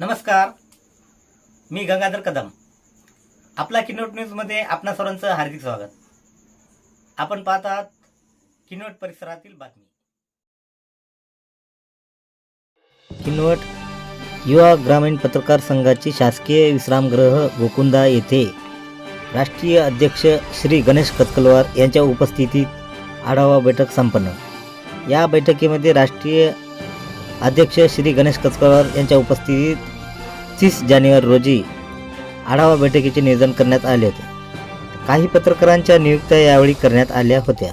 नमस्कार. मी गंगाधर कदम. आपला किनोट न्यूजमध्ये आपणा सर्वांचं हार्दिक स्वागत. आपण पाहत आहात किनवट परिसरातील बातमी. किनवट युवा ग्रामीण पत्रकार संघाची शासकीय विश्रामगृह गोकुंदा येथे राष्ट्रीय अध्यक्ष श्री गणेश कतकलवार यांच्या उपस्थितीत आढावा बैठक संपन्न. या बैठकीमध्ये राष्ट्रीय अध्यक्ष श्री गणेश कचकवार यांच्या उपस्थितीत तीस जानेवारी रोजी आढावा बैठकीचे नियोजन करण्यात आले होते. काही पत्रकारांच्या नियुक्त्या यावेळी करण्यात आल्या होत्या.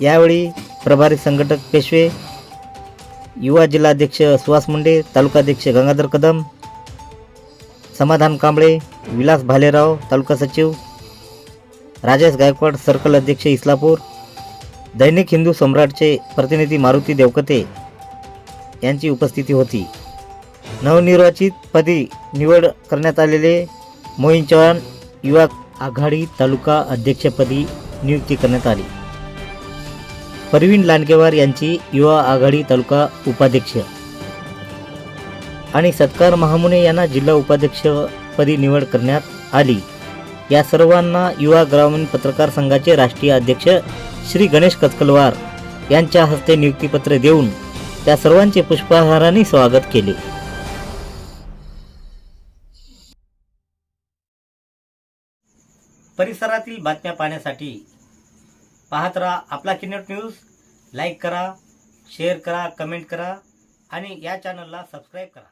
यावेळी प्रभारी संघटक पेशवे युवा जिल्हाध्यक्ष सुहास मुंडे तालुकाध्यक्ष गंगाधर कदम समाधान कांबळे विलास भालेराव तालुका सचिव राजेश गायकवाड सर्कल अध्यक्ष इस्लापूर दैनिक हिंदू सम्राटचे प्रतिनिधी मारुती देवकते यांची उपस्थिती होती. नवनिर्वाचित पदी निवड करण्यात आलेले मोहिन चव्हाण युवा आघाडी तालुका अध्यक्षपदी नियुक्ती करण्यात आली. परवीन लांडगेवार यांची युवा आघाडी तालुका उपाध्यक्ष आणि सत्कार महामुने यांना जिल्हा उपाध्यक्षपदी निवड करण्यात आली. या सर्वांना युवा ग्रामीण पत्रकार संघाचे राष्ट्रीय अध्यक्ष श्री गणेश कचकलवार यांच्या हस्ते नियुक्तीपत्र देऊन त्या सर्वांचे पुष्पहाराने स्वागत केले. परिसरातील बातम्या पाहण्यासाठी पाहत राहा आपला किनट न्यूज. लाईक करा शेअर करा कमेंट करा आणि या चॅनलला सबस्क्राईब करा.